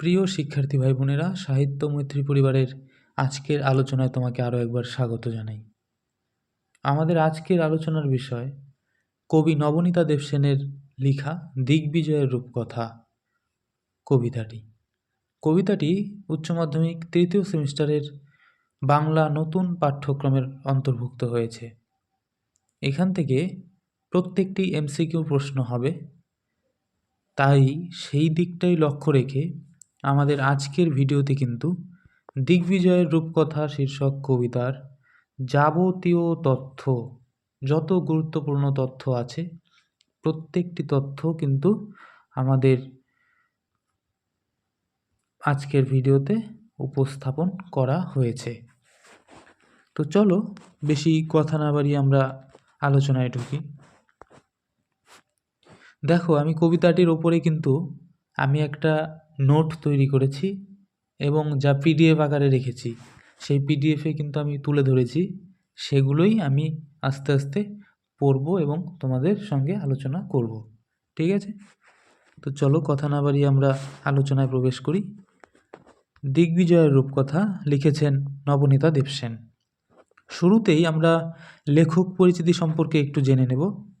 প্রিয় শিক্ষার্থী ভাই বোনেরা সাহিত্য মৈত্রী পরিবারের আজকের আলোচনায় তোমাকে আরও একবার স্বাগত জানাই। আমাদের আজকের আলোচনার বিষয়, কবি নবনীতা দেবসেনের লেখা দিগ্বিজয়ের রূপকথা, কবিতাটি। কবিতাটি উচ্চ মাধ্যমিক তৃতীয় সেমিস্টারের বাংলা নতুন পাঠ্যক্রমের অন্তর্ভুক্ত হয়েছে। এখান থেকে প্রত্যেকটি এমসিকিউ প্রশ্ন হবে, তাই সেই দিকটাই লক্ষ্য রেখে আমাদের আজকের ভিডিওতে কিন্তু দিগ্বিজয়ের রূপকথা, শীর্ষক কবিতার যাবতীয় তথ্য, যত গুরুত্বপূর্ণ তথ্য আছে, প্রত্যেকটি তথ্য কিন্তু আমাদের আজকের ভিডিওতে উপস্থাপন করা হয়েছে। তো চলো, বেশি কথা না বাড়িয়ে আমরা আলোচনায় ঢুকি। দেখো, আমি কবিতাটির ওপরে কিন্তু আমি একটা নোট তৈরি করেছি এবং যা পিডিএফ আকারে রেখেছি, সেই পিডিএফে কিন্তু আমি তুলে ধরেছি। সেগুলোই আমি আস্তে আস্তে পড়ব এবং তোমাদের সঙ্গে আলোচনা করব। ঠিক আছে? তো চলো কথা না বাড়িয়ে আমরা আলোচনায় প্রবেশ করি। দিগ্বিজয়ের রূপকথা লিখেছেন নবনীতা দেবসেন। শুরুতেই আমরা লেখক পরিচিতি সম্পর্কে একটু জেনে নেব।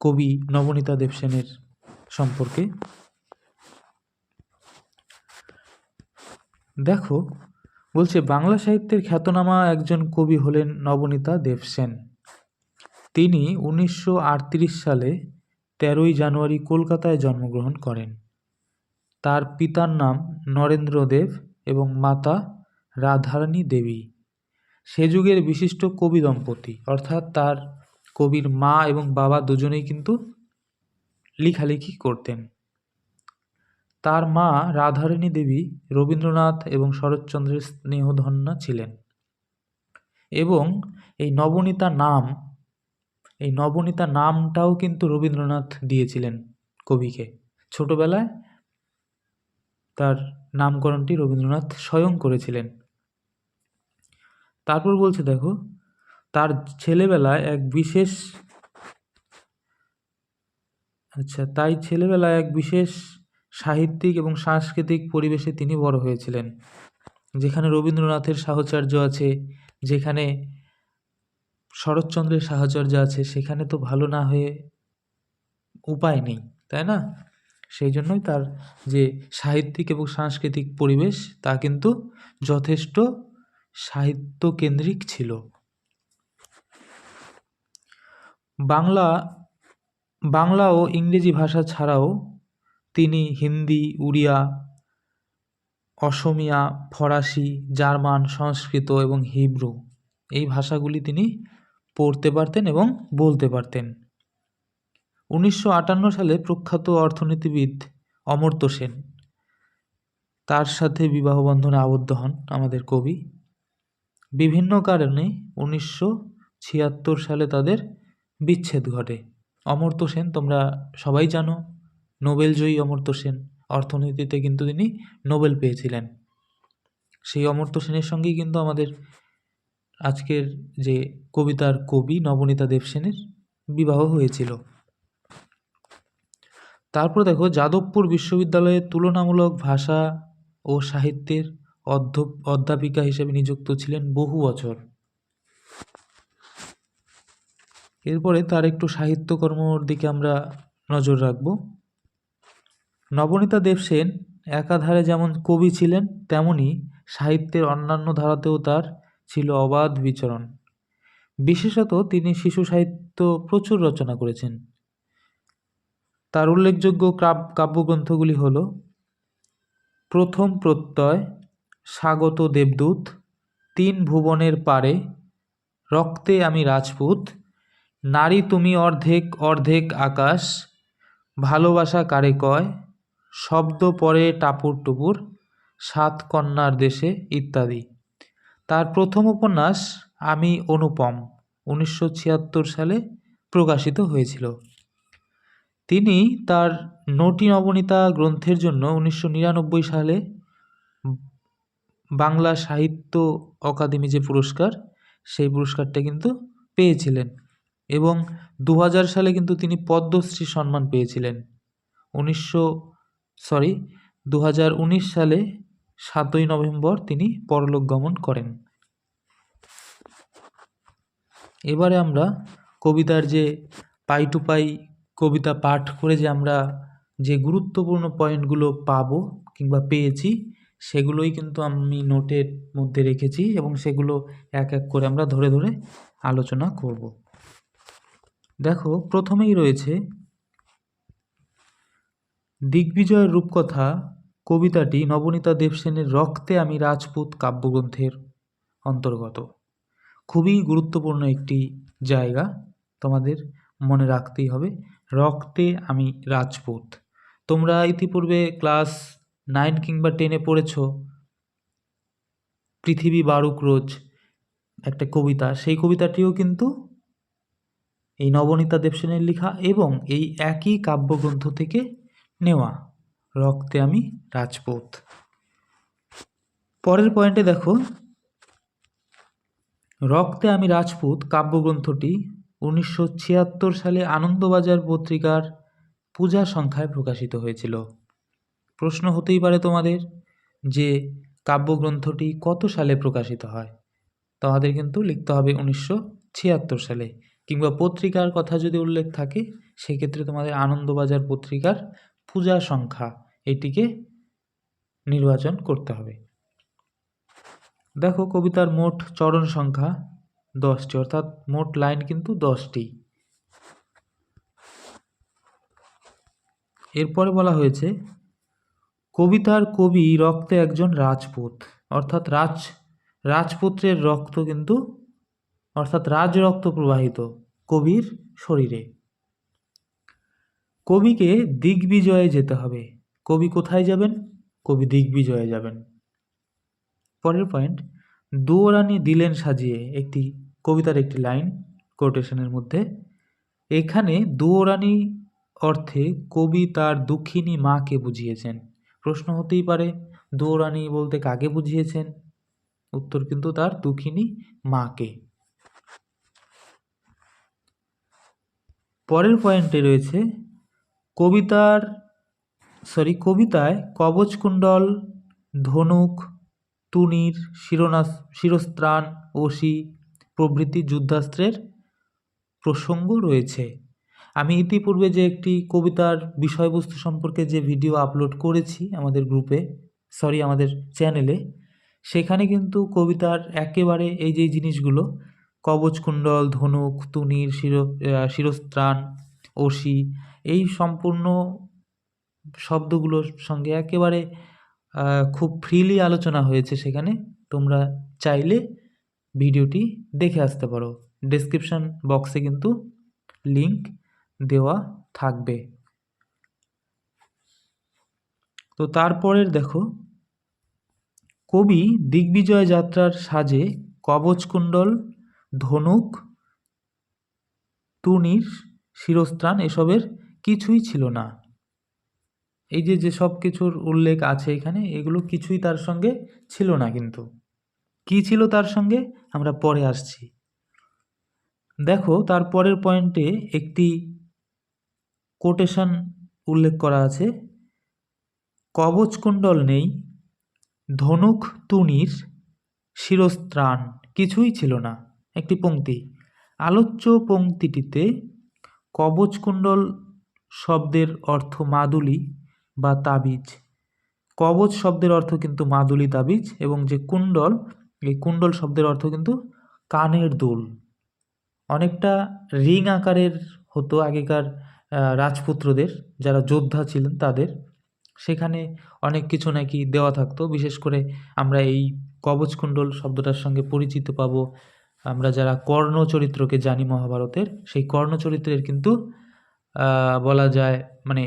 কবি নবনীতা দেবসেনের সম্পর্কে। দেখো, বলছে, বাংলা সাহিত্যের খ্যাতনামা একজন কবি হলেন নবনীতা দেবসেন তিনি উনিশশো আটত্রিশ সালে তেরোই জানুয়ারি কলকাতায় জন্মগ্রহণ করেন। তার পিতার নাম নরেন্দ্র দেব এবং মাতা রাধারানী দেবী। সে যুগের বিশিষ্ট কবি দম্পতি, অর্থাৎ তার কবির মা এবং বাবা দুজনেই কিন্তু লেখালেখি করতেন। তার মা রাধারানী দেবী, রবীন্দ্রনাথ এবং শরৎচন্দ্রের স্নেহধন্য ছিলেন। এবং এই নবনীতা নাম, এই নবনীতা নামটাও কিন্তু রবীন্দ্রনাথ দিয়েছিলেন কবিকে। ছোটবেলায় তার নামকরণটি রবীন্দ্রনাথ স্বয়ং করেছিলেন। তারপর বলছে, দেখো, তার ছেলেবেলায় এক বিশেষ আচ্ছা তাই ছেলেবেলায় এক বিশেষ সাহিত্যিক এবং সাংস্কৃতিক পরিবেশে তিনি বড় হয়েছিলেন। যেখানে রবীন্দ্রনাথের সাহচর্য আছে, যেখানে শরৎচন্দ্রের সাহচর্য আছে, সেখানে তো ভালো না হয়ে উপায় নেই, তাই না? সেই জন্যই তার যে সাহিত্যিক এবং সাংস্কৃতিক পরিবেশ, তা কিন্তু যথেষ্ট সাহিত্য কেন্দ্রিক ছিল। বাংলা বাংলা ও ইংরেজি ভাষা ছাড়াও তিনি হিন্দি, উড়িয়া, অসমিয়া, ফরাসি, জার্মান, সংস্কৃত এবং হিব্রু। এই ভাষাগুলি তিনি পড়তে পারতেন এবং বলতে পারতেন। উনিশশো আটান্ন সালে প্রখ্যাত অর্থনীতিবিদ অমর্ত্য সেন তার সাথে বিবাহ বন্ধনে আবদ্ধ হন আমাদের কবি। বিভিন্ন কারণে উনিশশো ছিয়াত্তর সালে তাদের বিচ্ছেদ ঘটে। অমর্ত্য সেন, তোমরা সবাই জানো নোবেলজয়ী অমর্ত্য সেন। অর্থনীতিতে কিন্তু তিনি নোবেল পেয়েছিলেন। সেই অমর্ত্য সেনের সঙ্গেই কিন্তু আমাদের আজকের যে কবিতার কবি নবনীতা দেবসেনের বিবাহ হয়েছিল। তারপর দেখো, যাদবপুর বিশ্ববিদ্যালয়ে তুলনামূলক ভাষা ও সাহিত্যের অধ্য, অধ্যাপিকা হিসেবে নিযুক্ত ছিলেন বহু বছর। এরপরে তার একটু সাহিত্যকর্মর দিকে আমরা নজর রাখব। নবনীতা দেবসেন একাধারে যেমন কবি ছিলেন, তেমনি সাহিত্যের অন্যান্য ধারাতেও তার ছিল অবাধ বিচরণ। বিশেষত তিনি শিশু সাহিত্য প্রচুর রচনা করেছেন। তার উল্লেখযোগ্য কাব্যগ্রন্থগুলি হল প্রথম প্রত্যয়, স্বাগত দেবদূত, তিন ভুবনের পারে, রক্তে আমি রাজপুত, নারী তুমি অর্ধেক অর্ধেক আকাশ, ভালোবাসা কারে কয় শব্দ পরে টাপুর টুপুর, সাত কন্যার দেশে ইত্যাদি। তার প্রথম উপন্যাস আমি অনুপম, উনিশশো ছিয়াত্তর সালে প্রকাশিত হয়েছিল। তিনি তার নটি নবনীতা গ্রন্থের জন্য উনিশশো নিরানব্বই সালে বাংলা সাহিত্য অকাদেমি যে পুরস্কার, সেই পুরস্কারটা কিন্তু পেয়েছিলেন এবং দু হাজার সালে কিন্তু তিনি পদ্মশ্রী সম্মান পেয়েছিলেন। উনিশশো সরি দু হাজার উনিশ সালে সাতই নভেম্বর তিনি পরলোক গমন করেন। এবারে আমরা কবিতার যে পাই টু পাই কবিতা পাঠ করে যে আমরা যে গুরুত্বপূর্ণ পয়েন্টগুলো পাবো কিংবা পেয়েছি, সেগুলোই কিন্তু আমি নোটের মধ্যে রেখেছি এবং সেগুলো এক এক করে আমরা ধরে ধরে আলোচনা করব। দেখো, প্রথমেই রয়েছে দিগ্বিজয়ের রূপকথা, কবিতাটি নবনীতা দেবসেনের রক্তে আমি রাজপুত কাব্যগ্রন্থের অন্তর্গত। খুবই গুরুত্বপূর্ণ একটি জায়গা তোমাদের মনে রাখতেই হবে, রক্তে আমি রাজপুত। তোমরা ইতিপূর্বে ক্লাস নাইন কিংবা টেনে পড়েছ, পৃথিবী বারুক রোজ একটা কবিতা, সেই কবিতাটিও কিন্তু এই নবনীতা দেবসেনের লেখা এবং এই একই কাব্যগ্রন্থ থেকে নেওয়া। রক্তে আমি রাজপুত। পরের পয়েন্টে দেখো। রক্তে আমি রাজপুত কাব্যগ্রন্থটি উনিশশো ছিয়াত্তর সালে আনন্দবাজার পত্রিকার পূজা সংখ্যায় প্রকাশিত হয়েছিল। প্রশ্ন হতেই পারে তোমাদের যে কাব্যগ্রন্থটি কত সালে প্রকাশিত হয়? তোমাদের কিন্তু লিখতে হবে উনিশশো ছিয়াত্তর সালে। কিংবা পত্রিকার কথা যদি উল্লেখ থাকে, সেক্ষেত্রে তোমাদের আনন্দবাজার পত্রিকার পূজা সংখ্যা এটিকে নির্বাচন করতে হবে। দেখো কবিতার মোট চরণ সংখ্যা দশটি, অর্থাৎ মোট লাইন কিন্তু দশটি। এরপরে বলা হয়েছে, কবিতার কবি রক্তে একজন রাজপুত, অর্থাৎ রাজ, রাজপুত্রের রক্ত কিন্তু, অর্থাৎ রাজ রক্ত প্রবাহিত কবির শরীরে। কবিকে দিগ্বিজয়ে যেতে হবে। কবি কোথায় যাবেন? কবি দিগ্বিজয়ে যাবেন। পরের পয়েন্ট দুয়োরানি দিলেন সাজিয়ে একটি কবিতার একটি লাইন কোটেশনের মধ্যে। এখানে দুয়োরানি অর্থে কবি তার দুঃখিনী মাকে বুঝিয়েছেন। প্রশ্ন হতেই পারে, দুয়োরানি বলতে কাকে বুঝিয়েছেন? উত্তর কিন্তু তার দুঃখিনী মাকে। পরের পয়েন্টে রয়েছে কবিতার সরি কবিতায় কবচকুণ্ডল, ধনুক তুনির শিরোনাস, শিরস্ত্রাণ ওসি প্রভৃতি যুদ্ধাস্ত্রের প্রসঙ্গ রয়েছে। আমি ইতিপূর্বে যে একটি কবিতার বিষয়বস্তু সম্পর্কে যে ভিডিও আপলোড করেছি আমাদের গ্রুপে সরি আমাদের চ্যানেলে, সেখানে কিন্তু কবিতার একেবারে এই যে জিনিসগুলো, কবচকুণ্ডল, ধনুক তুনির শির শিরস্ত্রাণ ওসি এই সম্পূর্ণ শব্দগুলোর সঙ্গে একেবারে খুব ফ্রিলি আলোচনা হয়েছে সেখানে। তোমরা চাইলে ভিডিওটি দেখে আসতে পারো। ডেসক্রিপশন বক্সে কিন্তু লিংক দেওয়া থাকবে। তো তারপরের দেখো, কবি দিগ্বিজয় যাত্রার সাজে কবচকুণ্ডল ধনুক তুনির শিরস্ত্রাণ এসবের কিছুই ছিল না। এই যে যে সব কিছুর উল্লেখ আছে এখানে, এগুলো কিছুই তার সঙ্গে ছিল না কিন্তু। কি ছিল তার সঙ্গে? আমরা পরে আসছি। দেখো, তার পরের পয়েন্টে একটি কোটেশন উল্লেখ করা আছে। কবচকুণ্ডল নেই, ধনুক তুনির শিরস্ত্রাণ কিছুই ছিল না। একটি পংক্তি। আলোচ্য পংক্তিটিতে কবচকুণ্ডল শব্দের অর্থ মাদুলি বা তাবিজ। কবচ শব্দের অর্থ কিন্তু মাদুলি তাবিজ এবং যে কুণ্ডল, এই কুণ্ডল শব্দের অর্থ কিন্তু কানের দোল। অনেকটা রিং আকারের হতো আগেকার রাজপুত্রদের, যারা যোদ্ধা ছিলেন তাদের। সেখানে অনেক কিছু নাকি দেওয়া থাকতো। বিশেষ করে আমরা এই কবচকুণ্ডল শব্দটার সঙ্গে পরিচিত পাবো। আমরা যারা কর্ণ চরিত্রকে জানি মহাভারতের, সেই কর্ণ চরিত্রের কিন্তু বলা যায় মানে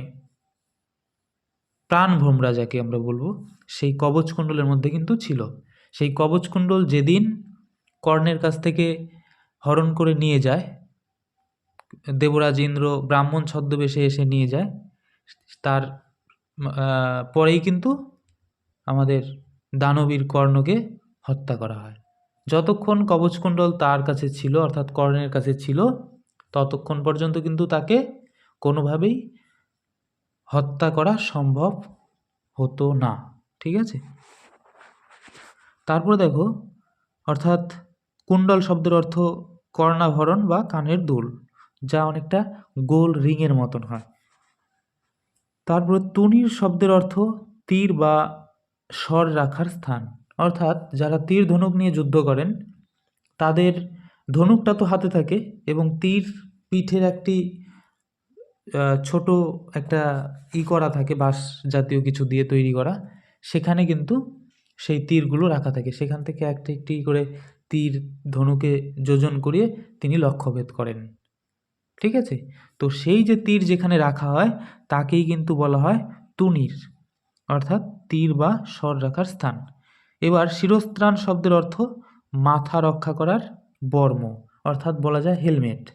প্রাণভ্রমরা যাকে আমরা বলব, সেই কবচকুণ্ডলের মধ্যে কিন্তু ছিল। সেই কবচকুণ্ডল যেদিন কর্ণের কাছ থেকে হরণ করে নিয়ে যায় দেবরাজ ইন্দ্র ব্রাহ্মণ ছদ্মবেশে এসে নিয়ে যায়, তার পরেই কিন্তু আমাদের দানবীর কর্ণকে হত্যা করা হয়। যতক্ষণ কবচকুণ্ডল তার কাছে ছিল, অর্থাৎ কর্ণের কাছে ছিল, ততক্ষণ পর্যন্ত কিন্তু তাকে কোনোভাবেই হত্যা করা সম্ভব হতো না, ঠিক আছে? তারপরে দেখো, অর্থাৎ কুণ্ডল শব্দের অর্থ কর্ণাভরণ বা কানের দুল, যা অনেকটা গোল রিংয়ের মতন হয়। তারপরে তুনির শব্দের অর্থ তীর বা স্বর রাখার স্থান, অর্থাৎ যারা তীর ধনুক নিয়ে যুদ্ধ করেন, তাদের ধনুকটা তো হাতে থাকে এবং তীর পিঠের একটি ছোট একটা ই করা থাকে, বাঁশ জাতীয় কিছু দিয়ে তৈরি করা। সেখানে কিন্তু সেই তীরগুলো রাখা থাকে। সেখান থেকে একটা একটি করে তীর ধনুকে যোজন করিয়ে তিনি লক্ষ্যভেদ করেন। ঠিক আছে? তো সেই যে তীর যেখানে রাখা হয়, তাকেই কিন্তু বলা হয় তুনির অর্থাৎ তীর বা স্বর রাখার স্থান। এবার শিরস্ত্রাণ শব্দের অর্থ মাথা রক্ষা করার বর্ম, অর্থাৎ বলা যায় হেলমেট।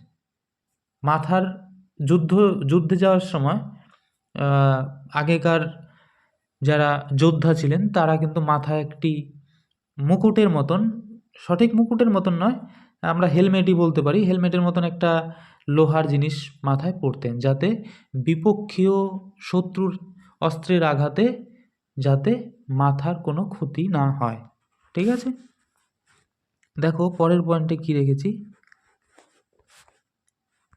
মাথার যুদ্ধ, যুদ্ধে যাওয়ার সময় আগেকার যারা যোদ্ধা ছিলেন, তারা কিন্তু মাথায় একটি মুকুটের মতন, সঠিক মুকুটের মতন নয়, আমরা হেলমেটই বলতে পারি, হেলমেটের মতন একটা লোহার জিনিস মাথায় পরতেন যাতে বিপক্ষীয় শত্রুর অস্ত্রের আঘাতে যাতে মাথার কোনো ক্ষতি না হয়। ঠিক আছে? দেখো, পরের পয়েন্টে কি রেখেছি?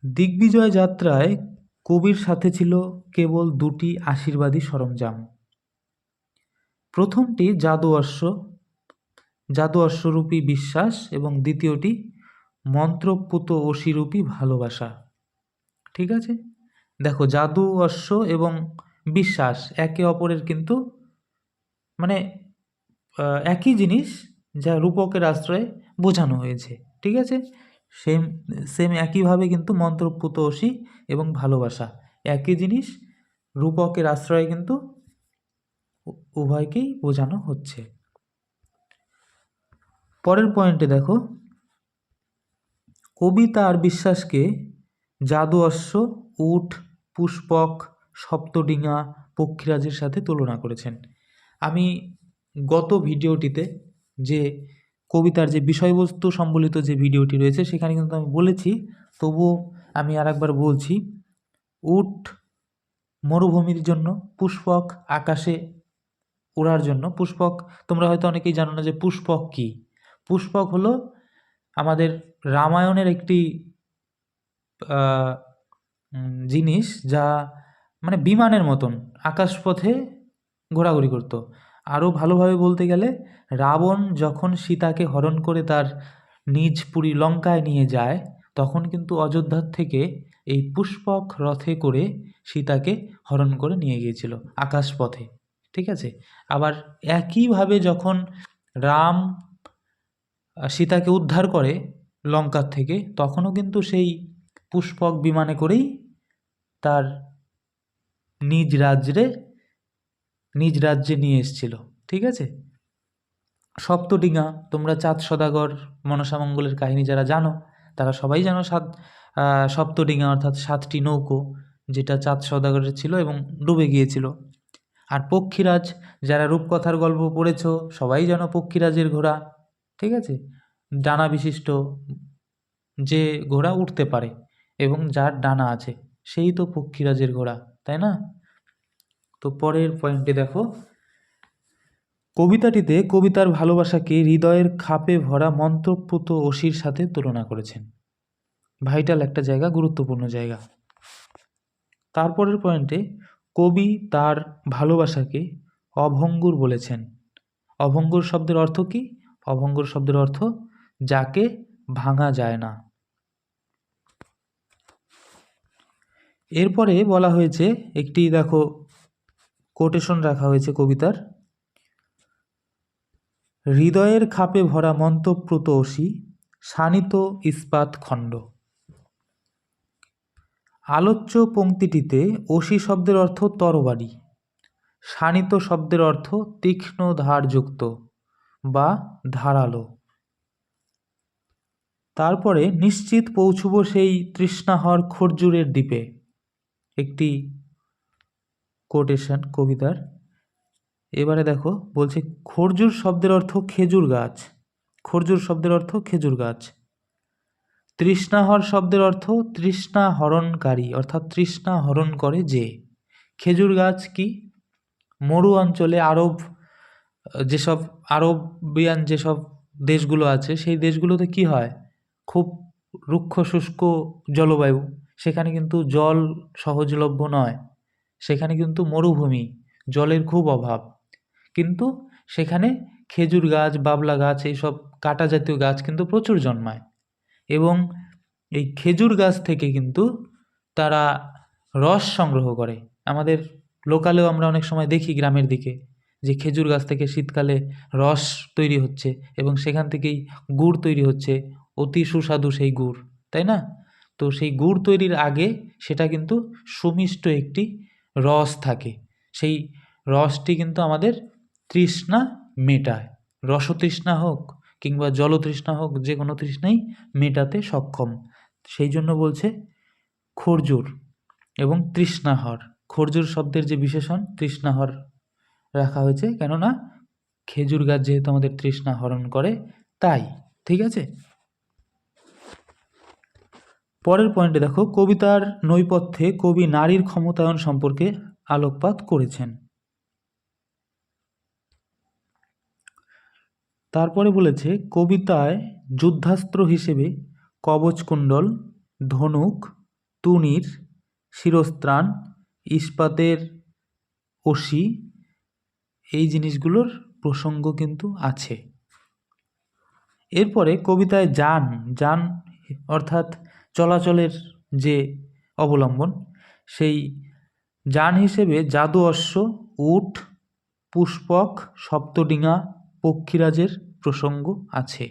দিগ্বিজয় যাত্রায় কবির সাথে ছিল কেবল দুটি আশীর্বাদী সরঞ্জাম। প্রথমটি জাদু অশ্ব, জাদু অশ্বরূপী বিশ্বাস এবং দ্বিতীয়টি মন্ত্রপুত অশিরূপী ভালোবাসা। ঠিক আছে? দেখো, জাদু অশ্ব এবং বিশ্বাস একে অপরের কিন্তু মানে একই জিনিস যা রূপকের আশ্রয়ে বোঝানো হয়েছে। ঠিক আছে? সেম সেম একইভাবে কিন্তু মন্ত্রপুত অসি এবং ভালোবাসা। একই জিনিস রূপকের আশ্রয়ে কিন্তু উভয়কেই বোঝানো হচ্ছে। পরের পয়েন্টে দেখো, কবিতা আর বিশ্বাসকে জাদু অশ্ব, উট, পুষ্পক, সপ্তডিঙা, পক্ষীরাজের সাথে তুলনা করেছেন। আমি গত ভিডিওটিতে যে কবিতার যে বিষয়বস্তু সম্বলিত যে ভিডিওটি রয়েছে, সেখানে কিন্তু আমি বলেছি, তবুও আমি আর একবার বলছি, উট মরুভূমির জন্য পুষ্পক আকাশে ওড়ার জন্য। পুষ্পক, তোমরা হয়তো অনেকেই জানো না যে পুষ্পক কী? পুষ্পক হলো আমাদের রামায়ণের একটি জিনিস যা মানে বিমানের মতন আকাশপথে ঘোরাঘুরি করতো। আরও ভালোভাবে বলতে গেলে, রাবণ যখন সীতাকে হরণ করে তার নিজ পুরী লঙ্কায় নিয়ে যায়, তখন কিন্তু অযোধ্যার থেকে এই পুষ্পক রথে করে সীতাকে হরণ করে নিয়ে গিয়েছিল আকাশপথে। ঠিক আছে? আবার একইভাবে যখন রাম সীতাকে উদ্ধার করে লঙ্কার থেকে, তখনও কিন্তু সেই পুষ্পক বিমানে করেই তার নিজ রাজ্যে নিজ রাজ্যে নিয়ে এসেছিল, ঠিক আছে? সপ্তডিঙা তোমরা চাঁদ সদাগর মনসামঙ্গলের কাহিনী যারা জানো, তারা সবাই জানো সাত সপ্তডিঙা অর্থাৎ সাতটি নৌকো, যেটা চাঁদ সদাগরের ছিল এবং ডুবে গিয়েছিল। আর পক্ষীরাজ, যারা রূপকথার গল্প পড়েছো, সবাই জানো পক্ষীরাজের ঘোড়া, ঠিক আছে? ডানা বিশিষ্ট যে ঘোড়া উঠতে পারে এবং যার ডানা আছে, সেই তো পক্ষীরাজের ঘোড়া, তাই না? তো পরের পয়েন্টে দেখো। কবিতাটিতে কবিতার ভালোবাসাকে হৃদয়ের খাপে ভরা মন্ত্রপুত অসির সাথে তুলনা করেছেন। ভাইটাল একটা জায়গা, গুরুত্বপূর্ণ জায়গা। তারপরের পয়েন্টে কবি তার ভালোবাসাকে অভঙ্গুর বলেছেন। অভঙ্গুর শব্দের অর্থ কি? অভঙ্গুর শব্দের অর্থ যাকে ভাঙা যায় না। এরপরে বলা হয়েছে একটি, দেখো কোটেশন রাখা হয়েছে কবিতার। হৃদয়ের খাপে ভরা মন্তপ্রুত অসি, শানিত ইস্পাত খণ্ড। আলোচ্য পংক্তিটিতে অসি শব্দের অর্থ তরবারি, শানিত শব্দের অর্থ তীক্ষ্ণ ধারযুক্ত বা ধারালো। তারপরে নিশ্চিত পৌঁছব সেই তৃষ্ণাহর খরজুরের দ্বীপে, একটি কোটেশন কবিতার। এবারে দেখো, বলছে, খরজুর শব্দের অর্থ খেজুর গাছ। খরজুর শব্দের অর্থ খেজুর গাছ। তৃষ্ণাহর শব্দের অর্থ তৃষ্ণা হরণকারী অর্থাৎ তৃষ্ণা হরণ করে যে। খেজুর গাছ কি? মরু অঞ্চলে আরব, যেসব আরবিয়ান যেসব দেশগুলো আছে, সেই দেশগুলোতে কি হয়? খুব রুক্ষ শুষ্ক জলবায়ু। সেখানে কিন্তু জল সহজলভ্য নয়। সেখানে কিন্তু মরুভূমি, জলের খুব অভাব। কিন্তু সেখানে খেজুর গাছ, বাবলা গাছ এইসব কাটা জাতীয় গাছ কিন্তু প্রচুর জন্মায়। এবং এই খেজুর গাছ থেকে কিন্তু তারা রস সংগ্রহ করে। আমাদের লোকালেও আমরা অনেক সময় দেখি গ্রামের দিকে যে খেজুর গাছ থেকে শীতকালে রস তৈরি হচ্ছে এবং সেখান থেকেই গুড় তৈরি হচ্ছে। অতি সুস্বাদু সেই গুড়, তাই না? তো সেই গুড় তৈরির আগে সেটা কিন্তু সুমিষ্ট একটি রস থাকে। সেই রসটি কিন্তু আমাদের তৃষ্ণা মেটায়। রসতৃষ্ণা হোক কিংবা জলতৃষ্ণা হোক যে কোনো তৃষ্ণাই মেটাতে সক্ষম। সেই জন্য বলছে খরজুর এবং তৃষ্ণাহর। খরজুর শব্দের যে বিশেষণ, তৃষ্ণাহর রাখা হয়েছে। কেননা খেজুর গাছ যেহেতু আমাদের তৃষ্ণা হরণ করে, তাই। ঠিক আছে? পরের পয়েন্টে দেখো, কবিতার নৈপথ্যে কবি নারীর ক্ষমতায়ন সম্পর্কে আলোকপাত করেছেন। তারপরে বলেছে, কবিতায় যুদ্ধাস্ত্র হিসেবে কবচকুণ্ডল ধনুক তুনির শিরস্ত্রাণ, ইস্পাতের অসি এই জিনিসগুলোর প্রসঙ্গ কিন্তু আছে। এরপরে কবিতায় যান যান অর্থাৎ চলাচলের যে অবলম্বন, সেই যান হিসেবে জাদু অশ্ব, উট, পুষ্পক, সপ্তডিঙা, পক্ষীরাজের প্রসঙ্গ আছে।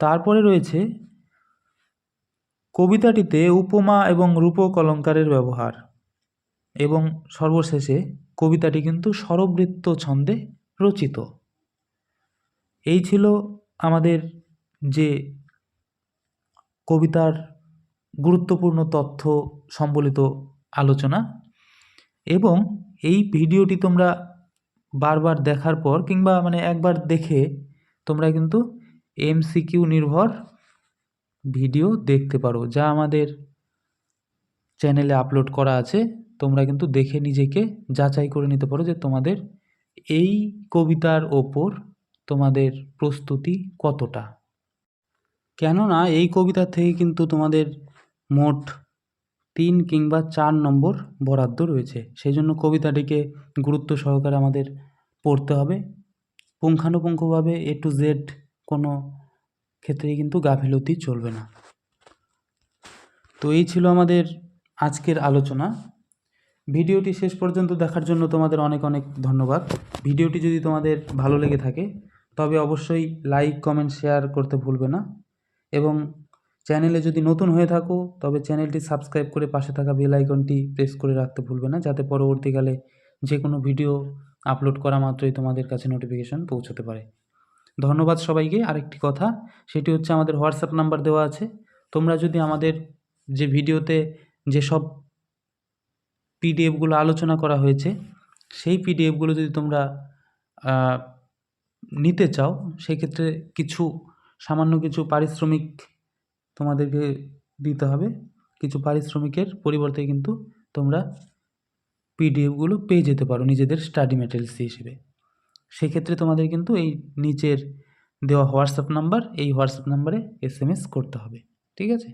তারপরে রয়েছে কবিতাটিতে উপমা এবং রূপক অলঙ্কারের ব্যবহার এবং সর্বশেষে কবিতাটি কিন্তু স্বরবৃত্ত ছন্দে রচিত। এই ছিল আমাদের যে কবিতার গুরুত্বপূর্ণ তথ্য সম্বলিত আলোচনা এবং এই ভিডিওটি তোমরা বারবার দেখার পর কিংবা মানে একবার দেখে তোমরা কিন্তু এমসিকিউ নির্ভর ভিডিও দেখতে পারো, যা আমাদের চ্যানেলে আপলোড করা আছে। তোমরা কিন্তু দেখে নিজেকে যাচাই করে নিতে পারো যে তোমাদের এই কবিতার ওপর তোমাদের প্রস্তুতি কতটা। কেননা এই কবিতার থেকে কিন্তু তোমাদের মোট তিন কিংবা চার নম্বর বরাদ্দ রয়েছে। সেই জন্য কবিতাটিকে গুরুত্ব সহকারে আমাদের পড়তে হবে। পুঙ্খানুপুঙ্খভাবে এ টু জেড কোনো ক্ষেত্রেই কিন্তু গাফিলতি চলবে না। তো এই ছিল আমাদের আজকের আলোচনা। ভিডিওটি শেষ পর্যন্ত দেখার জন্য তোমাদের অনেক অনেক ধন্যবাদ। ভিডিওটি যদি তোমাদের ভালো লেগে থাকে, তবে অবশ্যই লাইক কমেন্ট শেয়ার করতে ভুলবে না। এবং চ্যানেলে যদি নতুন হয়ে থাকো, তবে চ্যানেলটি সাবস্ক্রাইব করে পাশে থাকা বেল আইকনটি প্রেস করে রাখতে ভুলবে না, যাতে পরবর্তীকালে যে কোনো ভিডিও আপলোড করা মাত্রই তোমাদের কাছে নোটিফিকেশন পৌঁছতে পারে। ধন্যবাদ সবাইকে। আরেকটি কথা, সেটি হচ্ছে আমাদের হোয়াটসঅ্যাপ নাম্বার দেওয়া আছে। তোমরা যদি আমাদের যে ভিডিওতে যেসব পিডিএফগুলো আলোচনা করা হয়েছে, সেই পিডিএফগুলো যদি তোমরা নিতে চাও, সেক্ষেত্রে কিছু সামান্য কিছু পারিশ্রমিক তোমাদেরকে দিতে হবে। কিছু পারিশ্রমিকের পরিবর্তে কিন্তু তোমরা পিডিএফগুলো পেয়ে যেতে পারো নিজেদের স্টাডি ম্যাটেরিয়ালস হিসেবে। সেক্ষেত্রে তোমাদের কিন্তু এই নিচের দেওয়া হোয়াটসঅ্যাপ নাম্বার এই হোয়াটসঅ্যাপ নাম্বারে এস করতে হবে, ঠিক আছে?